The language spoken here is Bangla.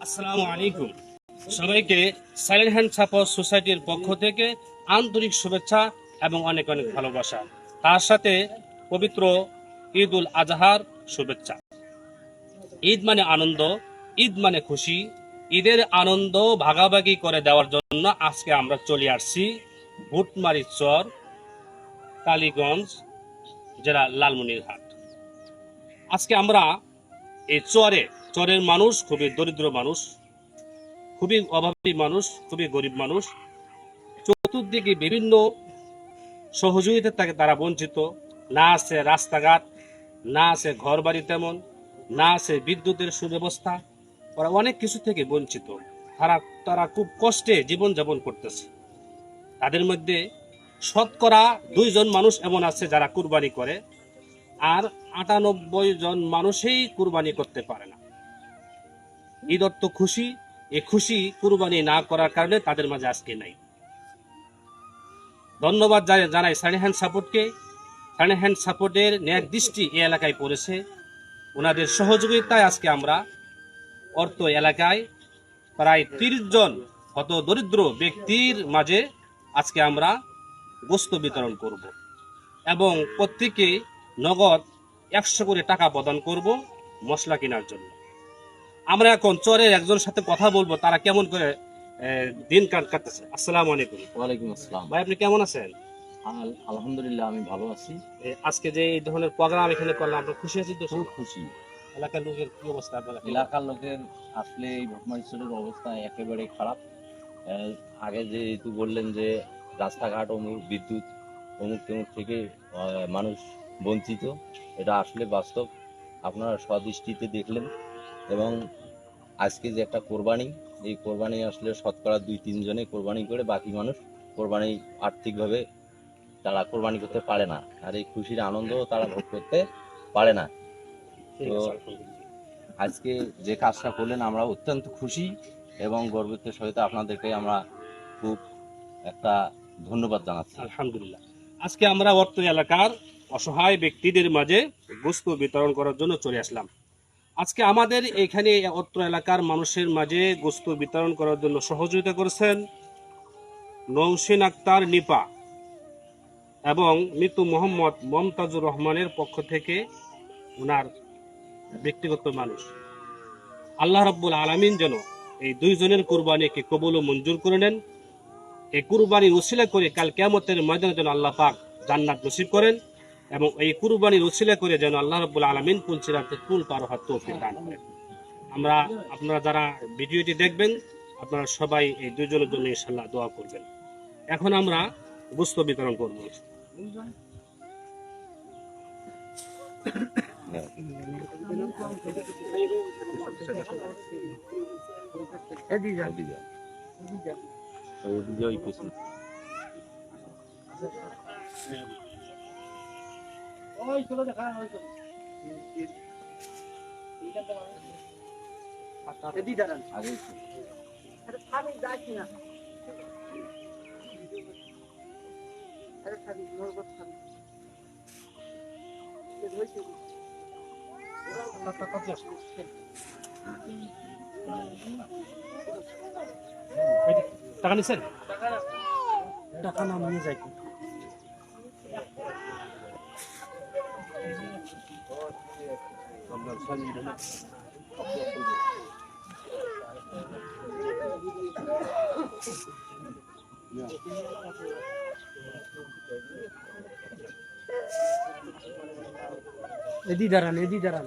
আসসালামু আলাইকুম সবাইকে সাইলেন্ট হ্যান্ড সাপোর্ট সোসাইটির পক্ষ থেকে আন্তরিক শুভেচ্ছা এবং অনেক অনেক ভালোবাসা। তার সাথে পবিত্র ঈদ উল আজহার শুভেচ্ছা। ঈদ মানে আনন্দ, ঈদ মানে খুশি। ঈদের আনন্দ ভাগাভাগি করে দেওয়ার জন্য আজকে আমরা চলে আসছি ভুটমারি চর, কালীগঞ্জ জেলা লালমনিরহাট। আজকে আমরা এই চরে, চরের মানুষ, খুবই দরিদ্র মানুষ খুবই অভাবী মানুষ, খুবই গরিব মানুষ। চতুর্দিকে বিভিন্ন সহযোগিতা থেকে তারা বঞ্চিত। না আছে রাস্তাঘাট, না আছে ঘর বাড়ি তেমন, না আছে বিদ্যুতের সুব্যবস্থা। ওরা অনেক কিছু থেকে বঞ্চিত। তারা তারা খুব কষ্টে জীবনযাপন করতেছে। তাদের মধ্যে শতকরা দুইজন মানুষ এমন আছে যারা কুরবানি করে, আর আটানব্বই জন মানুষেই কুরবানি করতে পারে না। ঈদ অর্থ খুশি এ খুশি কুরবানি না করার কারণে তাদের মাঝে আজকে নাই। ধন্যবাদ জানাই- জানাই সানি হ্যান্ড সাপোর্টকে। সানি হ্যান্ড সাপোর্টের ন্যায় দৃষ্টি এই এলাকায় পড়েছে। ওনাদের সহযোগিতায় আজকে আমরা অর্থ এলাকায় প্রায় তিরিশ জন হত দরিদ্র ব্যক্তির মাঝে আজকে আমরা গোস্ত বিতরণ করব এবং প্রত্যেকে নগদ একশো করে টাকা প্রদান করব মশলা কেনার জন্য। আমরা এখন চরের একজনের সাথে কথা বলব তারা কেমন করে দিন কাট কাটতেছে। আসসালামু আলাইকুম। ওয়ালাইকুম আসসালাম। ভাই আপনি কেমন আছেন? আলহামদুলিল্লাহ আমি ভালো আছি। আজকে যে এই ধরনের প্রোগ্রাম এখানে করলাম আমরা খুশি আছি তো? খুব খুশি। এলাকার লোকের কি অবস্থা আপনার? এলাকার লোকের আসলে এই ভটমারিশ্বরের অবস্থা একেবারে খারাপ। আগে যে তুই বললেন যে রাস্তাঘাট অমুক বিদ্যুৎ অমুক তমুক থেকে মানুষ বঞ্চিত এটা আসলে বাস্তব। আপনারা স্বদৃষ্টিতে দেখলেন এবং আজকে যে একটা কোরবানি এই কোরবানি আসলে শতকরা দুই তিনজনে কোরবানি করে বাকি মানুষ কোরবানি আর্থিকভাবে তারা কোরবানি করতে পারে না। আর এই খুশির আনন্দও তারা ভোগ করতে পারে না। তো আজকে যে কাজটা করলেন আমরা অত্যন্ত খুশি এবং গর্বিত সহিত আপনাদেরকে আমরা খুব একটা ধন্যবাদ জানাচ্ছি। আলহামদুলিল্লাহ। আজকে আমরা অর্থ এলাকার অসহায় ব্যক্তিদের মাঝে বস্তু বিতরণ করার জন্য চলে আসলাম। আজকে আমাদের এখানে অত্র এলাকার মানুষের মাঝে গোস্ত বিতরণ করার জন্য সহযোগিতা করেছেন নৌসিন আক্তার নিপা এবং মৃত্যু মোহাম্মদ মমতাজুর রহমানের পক্ষ থেকে ওনার ব্যক্তিগত মানুষ। আল্লাহ রব্বুল আলমিন যেন এই দুইজনের কোরবানিকে কবুল ও মঞ্জুর করে নেন। এই কুরবানির উসিলা করে কাল কেমতের ময়দানে যেন আল্লাহ পাক জান্নাত নসিব করেন। এবং এই কুরবানির উসিলা করে যেন আল্লাহ রব্বুল আলমিন পুলসিরাতে কুল পার হাত তৌফিক দান করেন। আমরা, আপনারা যারা ভিডিওটি দেখবেন, আপনারা সবাই এই দুজনের জন্য ইনশাল্লাহ দোয়া করবেন। এখন আমরা গুস্ত বিতরণ করব ওইদিকে ওই পেছনে। আগে একটু। টাকা নিছেন? টাকা নাম নিয়ে যাই। এদি দাঁড়ান এদি দাঁড়ান।